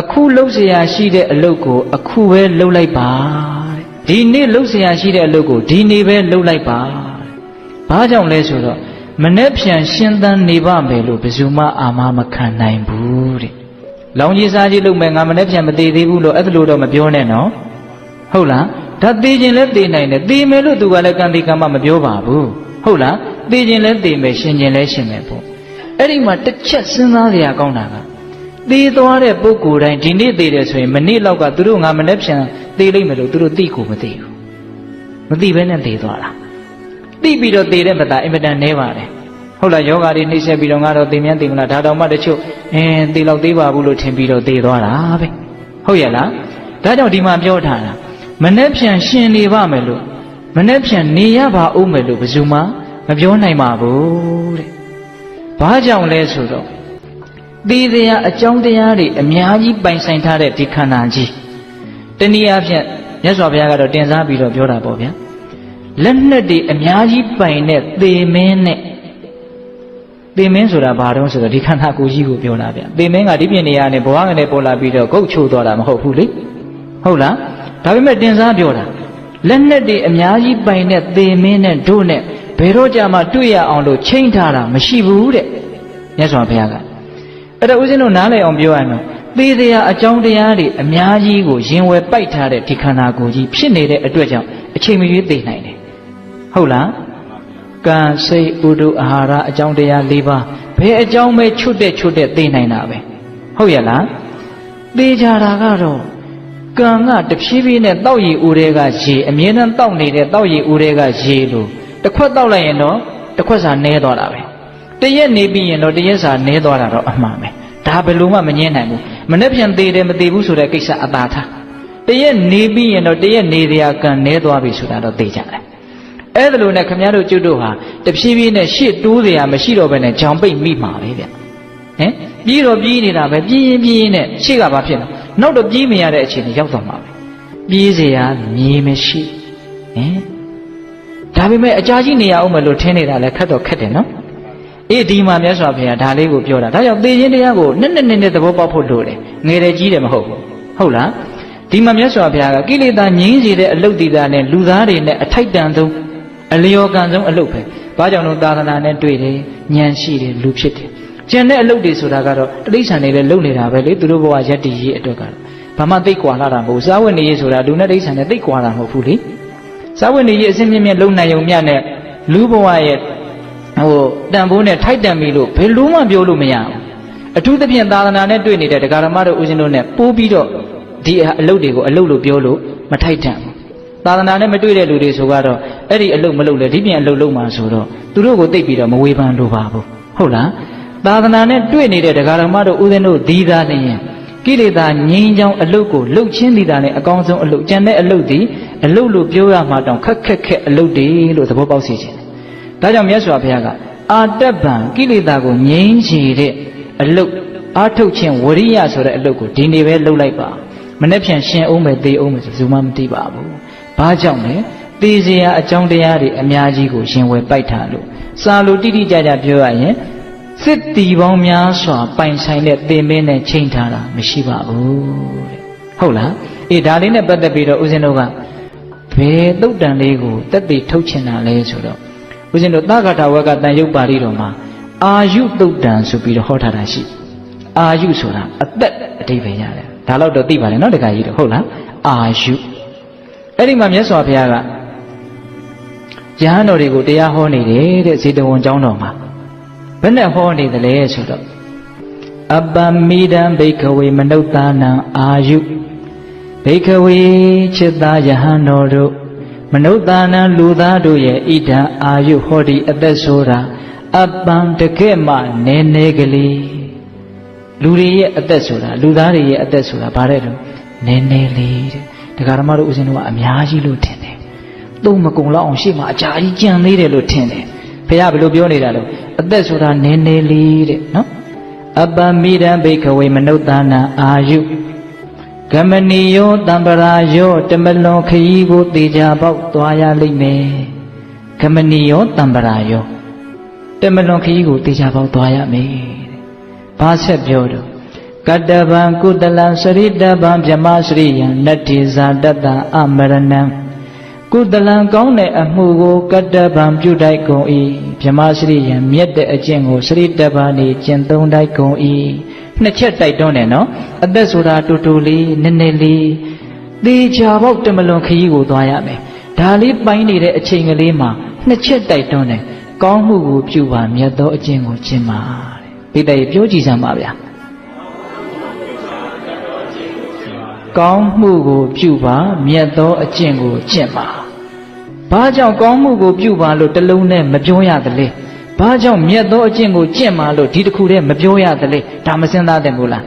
အခုလှုပ်เสียရှိတဲ့အလုပ်ကို အခုပဲလှုပ်လိုက်ပါတဲ့ဒီနေ့လှုပ်เสียရှိတဲ့အလုပ်ကိုဒီနေ့ပဲလှုပ်လိုက်ပါတဲ့ဘာကြောင့်လဲဆိုတော့မနေ့ပြန်ရှင်းသန်းနေပါမယ်လို့ဘယ်သူမှအာမမခံနိုင်ဘူးတဲ့လောင်ကြီးစားကြီးလုပ်မယ်ငါမနေ့ပြန်မသေးသေးဘူးလို့အဲ့ဒါလို့တော့မပြောနဲ့နော်ဟုတ်လားဒါသေးခြင်းလဲသေးနိုင်တယ်သေးမယ်လို့သူကလည်းကံသေးကံမမပြောပါဘူးဟုတ်လားသေးခြင်းလဲသေးမယ်ရှင်ခြင်းလဲရှင်မယ်ပေါ့အဲ့ဒီမှာတစ်ချက်စဉ်းစားကြရကောင်းတာက သေးသွားတဲ့ပုဂ္ဂိုလ်တိုင်းဒီနေ့သေးတယ်ဆိုရင်မနေ့လောက်ကသူတို့ငါမနေ့ပြန်သေးလိမ့်မယ်လို့သူတို့သိကိုမသိဘူးမသိဘဲနဲ့သေးသွားတာသိပြီးတော့သေးတဲ့မသားအင်မတန်နဲပါတယ်ဟုတ်လားယောဂါတွေနှိမ့်ဆက်ပြီးတော့ငါတော့သိမြန်းသိမလားဒါတော့မှတချို့အင်းသေလောက်သေးပါဘူးလို့ထင်ပြီးတော့သေသွားတာပဲဟုတ်ရဲ့လားဒါကြောင့်ဒီမှာပြောထားတာမနေ့ပြန်ရှင်နေပါမယ်လို့မနေ့ပြန်နေရပါဦးမယ်လို့ဘယ်သူမှမပြောနိုင်ပါဘူးတဲ့ဘာကြောင့်လဲဆိုတော့ သေတရားအကြောင်းတရားတွေအများကြီးပိုင်ဆိုင်ထားတဲ့ဒီခန္ဓာကြီးတနည်းအားဖြင့်မြတ်စွာဘုရားကတော့တင်စားပြီးတော့ပြောတာပေါ့ဗျာလက်နက်တွေအများကြီးပိုင်တဲ့သေမင်းနဲ့သေမင်းဆိုတာဘာတုံးဆိုတော့ဒီခန္ဓာကိုယ်ကြီးကိုပြောတာဗျသေမင်းကဒီပြင်နေရာနဲ့ဘဝကနေပေါ်လာပြီးတော့ဂုတ်ချိုးသွားတာမဟုတ်ဘူးလေဟုတ်လားဒါပေမဲ့တင်စားပြောတာလက်နက်တွေအများကြီးပိုင်တဲ့သေမင်းနဲ့တို့နဲ့ဘယ်တော့ကြမှာတွေ့ရအောင်လို့ချိန်ထားတာမရှိဘူးတဲ့မြတ်စွာဘုရားက အဲ့တော့ဦးဇင်းတို့နားလည်အောင်ပြောရရင်တော့သေတရားအကြောင်းတရားတွေအများကြီးကိုရင်ဝယ်ပိုက်ထားတဲ့ဒီခန္ဓာကိုယ်ကြီးဖြစ်နေတဲ့အတွက်ကြောင့်အချိန်မရွေးသိနိုင်တယ်ဟုတ်လားကံစိတ်ဥဒုအာဟာရအကြောင်းတရား၄ပါးဘယ်အကြောင်းပဲချွတ်တဲ့ချွတ်တဲ့သိနိုင်တာပဲဟုတ်ရဲ့လားသေချာတာကတော့ကံကတဖြည်းဖြည်းနဲ့တောက်ရည်ဦးတွေကရေအမြဲတမ်းတောက်နေတဲ့တောက်ရည်ဦးတွေကရေလို့တစ်ခွက်တောက်လိုက်ရင်တော့တစ်ခွက်စာနဲသွားတာပဲ တရက်နေပြီးရင်တော့တရက်စာနဲသွားတာတော့အမှန်ပဲဒါဘယ်လို့မှမငင်းနိုင်ဘူးမနေ့ပြန်သေးတယ်မသေးဘူးဆိုတဲ့ကိစ္စအသာထားတရက်နေပြီးရင်တော့တရက်နေတရားကံနဲသွားပြီဆိုတာတော့သိကြတယ်အဲ့ဒါလို့နဲ့ခမည်းတော်ကျွတ်တို့ဟာတဖြည်းဖြည်းနဲ့ရှေ့တိုးစရာမရှိတော့ဘဲနဲ့ဂျောင်ပိတ်မိမှာပဲဗျဟင်ပြီးတော့ပြီးနေတာပဲပြီးရင်ပြီးရင်နဲ့ရှေ့ကဘာဖြစ်လဲနောက်တော့ပြီးမရတဲ့အခြေအနေရောက်သွားမှာပဲပြီးစရာမြေမရှိဟင်ဒါပေမဲ့အကြာကြီးနေရအောင်မလို့ထင်းနေတာလည်းခက်တော့ခက်တယ်နော် အေးဒီမှာမြတ်စွာဘုရားဒါလေးကိုပြောတာဒါကြောင့်သေခြင်းတရားကိုနဲ့နဲ့နဲ့နဲ့သဘောပေါက်ဖို့လိုတယ်ငယ်တယ်ကြီးတယ်မဟုတ်ဘူးဟုတ်လားဒီမှာမြတ်စွာဘုရားကကိလေသာငြိမ်းစေတဲ့အလုတ်တီတာနဲ့လူသားတွေနဲ့အထိုက်တန်ဆုံးအလျော်ကန်ဆုံးအလုတ်ပဲဘာကြောင့်လို့သာသနာနဲ့တွေ့တယ်ဉာဏ်ရှိတယ်လူဖြစ်တယ်ကျန်တဲ့အလုတ်တွေဆိုတာကတော့တိဋ္ဌာန်တွေလည်းလုံနေတာပဲလေသူတို့ဘဝယက်တည်ရေးအတွက်ကတော့ဘာမှသိကွာလာတာမဟုတ်စာဝတ်နေရေးဆိုတာလူနဲ့တိဋ္ဌာန်နဲ့သိကွာတာမဟုတ်ဘူးလေစာဝတ်နေရေးအစင်းမြင့်မြင့်လုံနိုင်ုံမြတ်နဲ့လူဘဝရဲ့ ဟိုတန်ဖိုးနဲ့ထိုက်တန်ပြီလို့ဘယ်လို့မှပြောလို့မရဘူးအထူးသဖြင့်သာသနာနဲ့တွေ့နေတဲ့ဒကာရမတို့ဦးဇင်းတို့နဲ့ပိုးပြီးတော့ဒီအလုပ်တွေကိုအလုပ်လို့ပြောလို့မထိုက်တန်ဘူးသာသနာနဲ့မတွေ့တဲ့လူတွေဆိုကတော့အဲ့ဒီအလုပ်မလုပ်လဲဒီပြန်အလုပ်လုပ်မှာဆိုတော့သူတို့ကိုသိပ်ပြီးတော့မဝေဖန်လိုပါဘူးဟုတ်လားသာသနာနဲ့တွေ့နေတဲ့ဒကာရမတို့ဦးဇင်းတို့ဒီသားနေရင်ကိလေသာငြိမ်းချောင်းအလုတ်ကိုလှုပ်ချင်းဒီတာနဲ့အကောင်းဆုံးအလုတ်ကြံတဲ့အလုတ်ဒီအလုတ်လို့ပြောရမှာတောင်ခက်ခက်ခက်အလုတ်တွေလို့သဘောပေါက်စေခြင်း ဒါကြောင့်မြတ်စွာဘုရားကအာတပ္ပံကိလေသာကိုငြိမ်းချေတဲ့အလုတ်အာထုတ်ခြင်းဝရိယဆိုတဲ့အလုတ်ကိုဒီနေ့ပဲလှုပ်လိုက်ပါမနေ့ဖြန်ရှင်အောင်မယ်သေအောင်မယ်ဆိုဘူးမှမသိပါဘူးဘာကြောင့်လဲသေစရာအကြောင်းတရားတွေအများကြီးကိုရှင်ဝယ်ပိုက်ထားလို့စာလိုတိတိကျကျပြောရရင်စစ်တီပေါင်းများစွာပိုင်ဆိုင်တဲ့သင်မင်းနဲ့ချိန်ထားတာမရှိပါဘူးတဲ့ဟုတ်လားအေးဒါလေးနဲ့ပတ်သက်ပြီးတော့ဦးဇင်းတို့ကဘယ်တုတ်တန်လေးကိုတက်တည်ထုတ်ချင်တာလဲဆိုတော့ ဦးဇင်းတို့သက္ကတာဝကတန်ရုပ်ပါဠိတော်မှာအာယုတုတ်တံဆိုပြီးတော့ဟောထားတာရှိအာယုဆိုတာအသက်အတိပ္ပယ်ရတယ်ဒါတော့တော့သိပါတယ်နော်တခါကြီးတော့ဟုတ်လားအာယုအဲ့ဒီမှာမြတ်စွာဘုရားကယဟန်တော်တွေကိုတရားဟောနေတယ်တဲ့ဇေတဝန်ကျောင်းတော်မှာဘယ်နဲ့ဟောနေသလဲဆိုတော့အပ္ပမိဒံဘိခဝေမနုဿာနံအာယုဘိခဝေจิตသားယဟန်တော်တို့ မနုဿာနံလူသားတို့ရဲ့ဣဒံအာယုဟောဒီအသက်ဆိုတာအပံတကယ်မှနည်းနည်းကလေးလူတွေရဲ့အသက်ဆိုတာလူသားတွေရဲ့အသက်ဆိုတာဗါတဲ့တော့နည်းနည်းလေးတဲ့ဒကာရမတို့ဦးဇင်းတို့ကအများကြီးလို့ထင်တယ်သုံးမကုံလောက်အောင်ရှေ့မှာအကြာကြီးကြံသေးတယ်လို့ထင်တယ်ဖះဘယ်လိုပြောနေတာလဲအသက်ဆိုတာနည်းနည်းလေးတဲ့နော်အပမိဒံဘိခဝေမနုဿာနံအာယု ကမဏီယောတံပရာယောတမလွန်ခရီးကိုတေချာပေါက်သွားရလိမ့်မယ်ကမဏီယောတံပရာယောတမလွန်ခရီးကိုတေချာပေါက်သွားရမယ်တဲ့ဘာဆက်ပြောတော့ကကတ္တဗံကုတလံစရိတဗံဗြဟ္မစရိယံနတ္ထိဇာတတအမရဏံကုတလံကောင်းတဲ့အမှုကိုကတ္တဗံပြုတိုက်ကုန်၏ဗြဟ္မစရိယံမြတ်တဲ့အကျင့်ကိုစရိတဗံနေကျင့်သုံးတိုက်ကုန်၏ နှစ်ချက်တိုက်တွန်းတယ်နော်အသက်ဆိုတာတူတူလေးနည်းနည်းလေးသေချာပေါက်တမလွန်ခရီးကိုသွားရမယ်ဒါလေးပိုင်းနေတဲ့အချိန်ကလေးမှာနှစ်ချက်တိုက်တွန်းတယ်ကောင်းမှုကိုပြုပါမြတ်သောအကျင့်ကိုကျင့်ပါတဲ့ဘိတ္တရေပြောကြည့်စမ်းပါဗျာကောင်းမှုကိုပြုပါမြတ်သောအကျင့်ကိုကျင့်ပါဘာကြောင့်ကောင်းမှုကိုပြုပါလို့တလုံးနဲ့မပြောရသလဲ ဘာကြောင့်မြတ်သောအကျင့်ကိုကျင့်ပါလို့ဒီတစ်ခုတည်းမပြောရသလဲဒါမစဉ်းစားသင့်ဘူးလား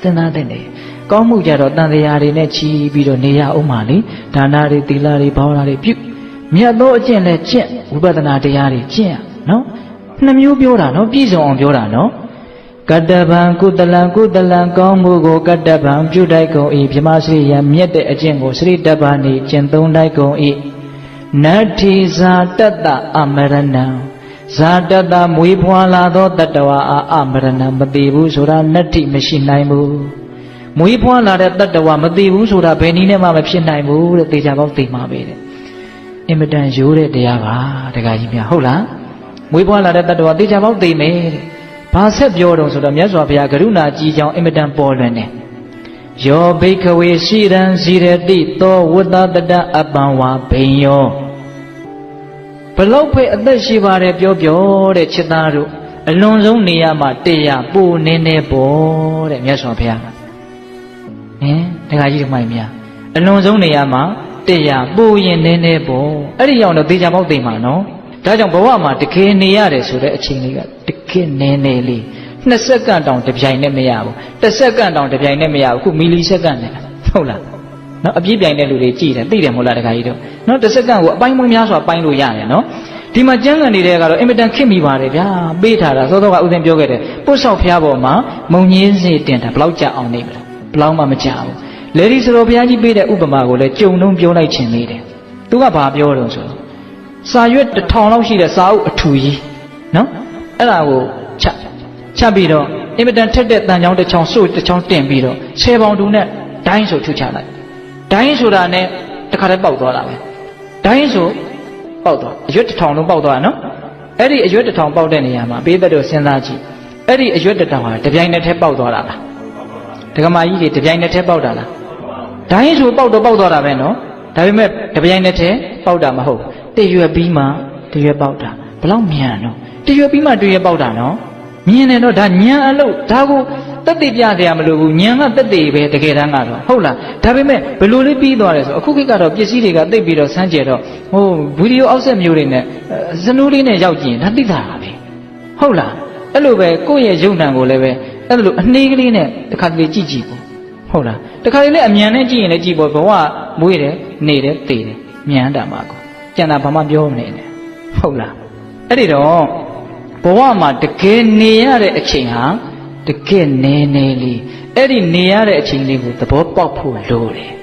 စဉ်းစားသင့်တယ်ကောင်းမှုကြတော့တန်တရားတွေနဲ့ချီးပြီးတော့နေရအောင်ပါလေဒါနတွေသီလတွေဘာဝနာတွေပြုမြတ်သောအကျင့်လည်းကျင့်ဝိပဿနာတရားတွေကျင့်ရနော်နှစ်မျိုးပြောတာနော်ပြည့်စုံအောင်ပြောတာနော်ကတ္တဗံကုတလံကုတလံကောင်းမှုကိုကတ္တဗံပြုတိုက်ကုန်၏ဗြဟ္မစရိယမြတ်တဲ့အကျင့်ကိုစရိတ္တဗာနေကျင့်သုံးတိုက်ကုန်၏နတ္ထိဇာတတ္တအမရဏံ ဇာတတ္တမွေးဖွာလာသောတတ္တဝါအားအမရဏံမသိဘူးဆိုတာနတ္ထိမရှိနိုင်ဘူးမွေးဖွာလာတဲ့တတ္တဝါမသိဘူးဆိုတာဘယ်နည်းနဲ့မှမဖြစ်နိုင်ဘူးတဲ့သေချာပေါက်သိမှာပဲတဲ့အင်မတန်ရိုးတဲ့တရားပါတခါကြီးများဟုတ်လားမွေးဖွာလာတဲ့တတ္တဝါသေချာပေါက်သိမယ်တဲ့ဘာဆက်ပြောတော့ဆိုတော့မြတ်စွာဘုရားကရုဏာကြီးကြောင်းအင်မတန်ပေါ်လွင်တယ်။ယောဘိခဝေရှိရန်ဇီရတိသောဝတ္တတတအပံဝါဘိညောဘ လောက်ဖိအသက်ရှိပါတယ်ပြောပြောတဲ့ချစ်သားတို့အလွန်ဆုံးနေရာမှာတရားပူနေနေပေါ်တဲ့မြတ်စွာဘုရားဟင်တခါကြီးဒီမိုင်များအလွန်ဆုံးနေရာမှာတရားပူရင်နေနေပေါ်အဲ့ဒီရောက်တော့သေချာပေါက်သိမှာနော်ဒါကြောင့်ဘဝမှာတကယ်နေရတယ်ဆိုတဲ့အချိန်လေးကတကယ်နည်းနည်းလေးနှစ်စက္ကန့်တောင်တစ်ပြိုင်နဲ့မရဘူးတစ်စက္ကန့်တောင်တစ်ပြိုင်နဲ့မရဘူးခုမီလီစက္ကန့်နဲ့ဟုတ်လား နော်အပြည့်ပြိုင်တဲ့လူတွေကြည်တယ်သိတယ်မဟုတ်လားတခါကြီးတို့နော်တစ်စက္ကန့်ကိုအပိုင်းမွေးများစွာပိုင်းလို့ရတယ်နော်ဒီမှာကျမ်းဂန်နေတဲ့ကတော့အင်မတန်ခစ်မိပါတယ်ဗျာပေးထားတာသောသောကဥစဉ်ပြောခဲ့တယ်ပုတ်ဆောက်ဖျားပေါ်မှာမုံညင်းစေတင်တာဘလောက်ကြအောင်နေမလဲဘလောက်မှမကြဘူးလေဒီဆိုတော်ဘုရားကြီးပေးတဲ့ဥပမာကိုလည်းကြုံလုံးပြောလိုက်ခြင်းလေးတယ်သူကဘာပြောတော့ဆိုတော့စာရွက်တစ်ထောင်လောက်ရှိတဲ့စာအုပ်အထူကြီးနော်အဲ့ဒါကိုချက်ချက်ပြီးတော့အင်မတန်ထက်တဲ့တန်ချောင်းတစ်ချောင်းစို့တစ်ချောင်းတင်ပြီးတော့ဆယ်ပေါင်တူနဲ့ဒိုင်းဆိုထုချလိုက် ဒိုင်းဆိုတာနဲ့တခါတည်းပေါက်သွားတာပဲဒိုင်းဆိုပေါက်သွားအရွက်တစ်ထောင်လုံးပေါက်သွားတာနော်အဲ့ဒီအရွက်တစ်ထောင်ပေါက်တဲ့နေရာမှာဘေးသက်တို့စဉ်းစားကြည့်အဲ့ဒီအရွက်တစ်ထောင်ဟာတပြိုင်နက်တည်းပေါက်သွားတာလားဒကမာကြီးတွေတပြိုင်နက်တည်းပေါက်တာလားဒိုင်းဆိုပေါက်တော့ပေါက်သွားတာပဲနော်ဒါပေမဲ့တပြိုင်နက်တည်းပေါက်တာမဟုတ်တရွက်ပြီးမှတရွက်ပေါက်တာဘလောက်မြန်နော်တရွက်ပြီးမှတရွက်ပေါက်တာနော်မြင်တယ်တော့ဒါညံအလုပ်ဒါကို တက်တည်ပြကြရမလို့ဘူးညံကတက်တည်ပဲတကယ်တမ်းကတော့ဟုတ်လားဒါပေမဲ့ဘယ်လိုလေးပြီးသွားလဲဆိုအခုခေတ်ကတော့ပစ္စည်းတွေကတိတ်ပြီးတော့စမ်းကြဲတော့ဟိုဗီဒီယိုအောက်ဆက်မျိုးတွေနဲ့စနူးလေးနဲ့ရောက်ကြည့်ရင်ဒါသိတာပဲဟုတ်လားအဲ့လိုပဲကိုယ့်ရဲ့ယုံနံကိုလည်းပဲအဲ့လိုအနှေးကလေးနဲ့တစ်ခါတလေကြည့်ကြည့်ပေါ့ဟုတ်လားတခါတလေအမြန်နဲ့ကြည့်ရင်လည်းကြည့်ပေါ့ဘဝမွေးတယ်နေတယ်တည်တယ်မြန်တာမှာကောကျန်တာဘာမှပြောမနေနဲ့ဟုတ်လားအဲ့ဒီတော့ဘဝမှာတကယ်နေရတဲ့အချိန်ဟာ တကယ်နည်းနည်းလေးအဲ့ဒီနေရတဲ့အချိန်လေးကိုသဘောပေါက်ဖို့လိုတယ်